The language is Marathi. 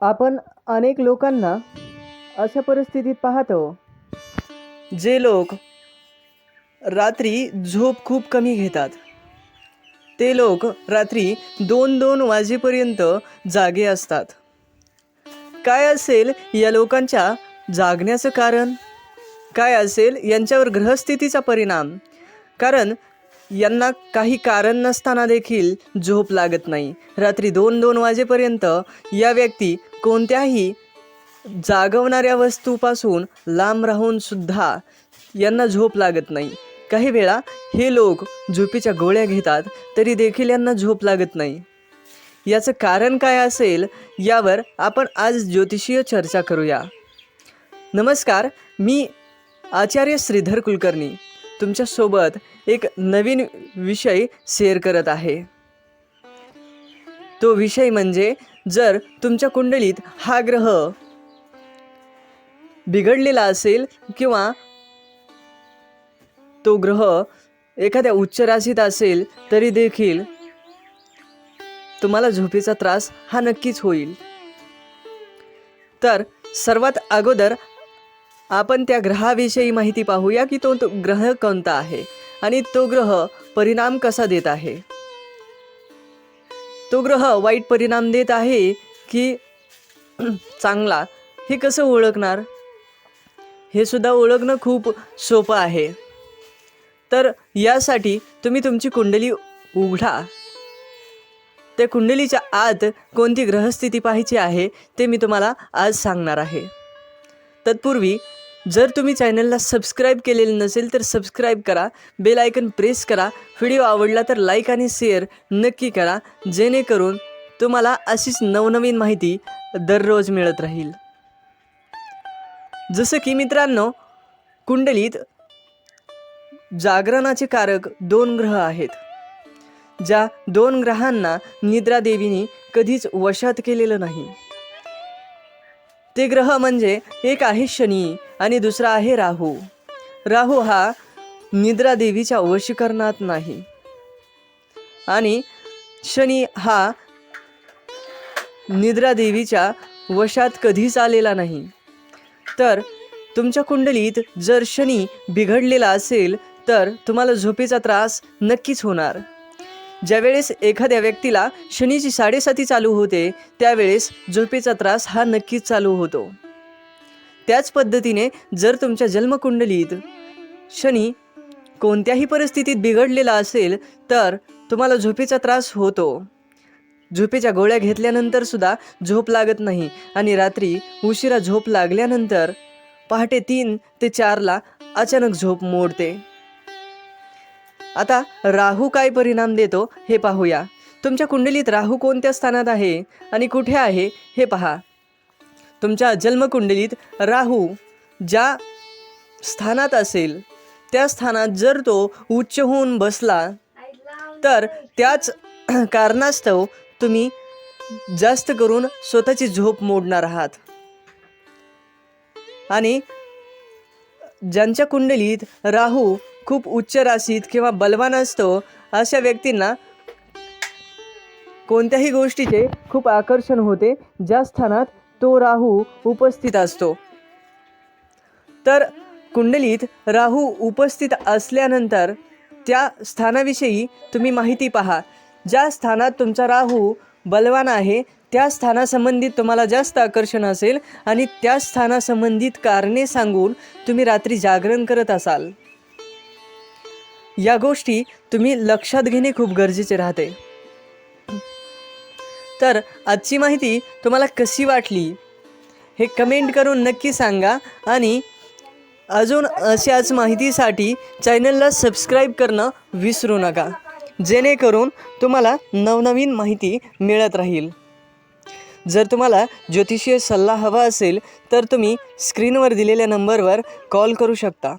आपण अनेक लोकांना अशा परिस्थितीत पाहतो. जे लोक रात्री झोप खूप कमी घेतात. ते लोक रात्री दोन दोन वाजेपर्यंत जागे असतात. काय असेल या लोकांच्या जागण्याचं कारण? काय असेल यांच्यावर ग्रहस्थितीचा परिणाम? कारण यांना काही कारण नसताना देखील झोप लागत नाही. रात्री दोन दोन वाजेपर्यंत या व्यक्ती कोणत्याही जागवणाऱ्या वस्तूपासून लांब राहून सुद्धा यांना झोप लागत नाही. काही वेळा हे लोक झोपीच्या गोळ्या घेतात तरी देखील यांना झोप लागत नाही. याचं कारण काय असेल यावर आपण आज ज्योतिषीय चर्चा करूया. नमस्कार मी आचार्य श्रीधर कुलकर्णी. तुमच्यासोबत एक नवीन विषय शेअर करत आहे. तो विषय म्हणजे जर तुमच्या कुंडलीत हा ग्रह बिघडलेला असेल किंवा तो ग्रह एखाद्या उच्च राशीत असेल तरी देखील तुम्हाला झोपेचा त्रास हा नक्कीच होईल. तर सर्वात अगोदर आपण त्या ग्रहाविषयी माहिती पाहूया की तो तो ग्रह कोणता आहे आणि तो ग्रह परिणाम कसा देत आहे. तो ग्रह वाईट परिणाम देत आहे की चांगला हे कसं ओळखणार? हे सुद्धा ओळखणं खूप सोपं आहे. तर यासाठी तुम्ही तुमची कुंडली उघडा. त्या कुंडलीच्या आत कोणती ग्रहस्थिती पाहायची आहे ते मी तुम्हाला आज सांगणार आहे. तत्पूर्वी जर तुम्ही चॅनलला सबस्क्राईब केलेलं नसेल तर सबस्क्राईब करा बेल आयकन प्रेस करा व्हिडिओ आवडला तर लाईक आणि शेअर नक्की करा जेणेकरून तुम्हाला अशीच नवनवीन माहिती दररोज मिळत राहील. जसं की मित्रांनो कुंडलीत जागरणाचे कारक दोन ग्रह आहेत ज्या दोन ग्रहांना निद्रादेवीने कधीच वशात केलेलं नाही. ते ग्रह म्हणजे एक आहे शनी आणि दुसरा आहे राहू. राहू हा निद्रा देवीच्या वशीकरणात नाही. आणि शनी हा निद्रा देवीच्या वशात कधीच आलेला नाही. तर तुमच्या कुंडलीत जर शनी बिघडलेला असेल तर तुम्हाला झोपेचा त्रास नक्कीच होणार. ज्यावेळेस एखाद्या व्यक्तीला शनीची साडेसाती चालू होते त्यावेळेस झोपेचा त्रास हा नक्कीच चालू होतो. त्याच पद्धतीने जर तुमच्या जन्मकुंडलीत शनी कोणत्याही परिस्थितीत बिघडलेला असेल तर तुम्हाला झोपेचा त्रास होतो. झोपेच्या गोळ्या घेतल्यानंतर सुद्धा झोप लागत नाही आणि रात्री उशिरा झोप लागल्यानंतर पहाटे तीन ते चारला अचानक झोप मोडते. आता राहू काय परिणाम देतो हे पाहूया. तुमच्या कुंडलीत राहू कोणत्या स्थानात आहे आणि कुठे आहे हे पहा. तुमच्या जन्मकुंडलीत राहू ज्या स्थानात असेल त्या स्थानात जर तो उच्च होऊन बसला तर त्याच कारणास्तव तुम्ही जास्त करून स्वतःची झोप मोडणार आहात. आणि ज्यांच्या कुंडलीत राहू खूप उच्च राशीत किंवा बलवान असतो अशा व्यक्तींना कोणत्याही गोष्टीचे खूप आकर्षण होते ज्या स्थानात तो राहू उपस्थित असतो. तर कुंडलीत राहू उपस्थित असल्यानंतर त्या स्थानाविषयी तुम्ही माहिती पहा. ज्या स्थानात तुमचा राहू बलवान आहे त्या स्थानासंबंधित तुम्हाला जास्त आकर्षण असेल आणि त्या स्थानासंबंधित कारणे सांगून तुम्ही रात्री जागरण करत असाल. या गोष्टी तुम्ही लक्षात घेणे खूप गरजेचे राहते. तर आजची माहिती तुम्हाला कशी वाटली? हे कमेंट करून नक्की सांगा आणि अजून अशाच माहितीसाठी चॅनलला सबस्क्राईब करणं विसरू नका. जेणेकरून तुम्हाला नवनवीन माहिती मिळत राहील. जर तुम्हाला ज्योतिषीय सल्ला हवा असेल तर तुम्ही स्क्रीनवर दिलेल्या नंबरवर कॉल करू शकता.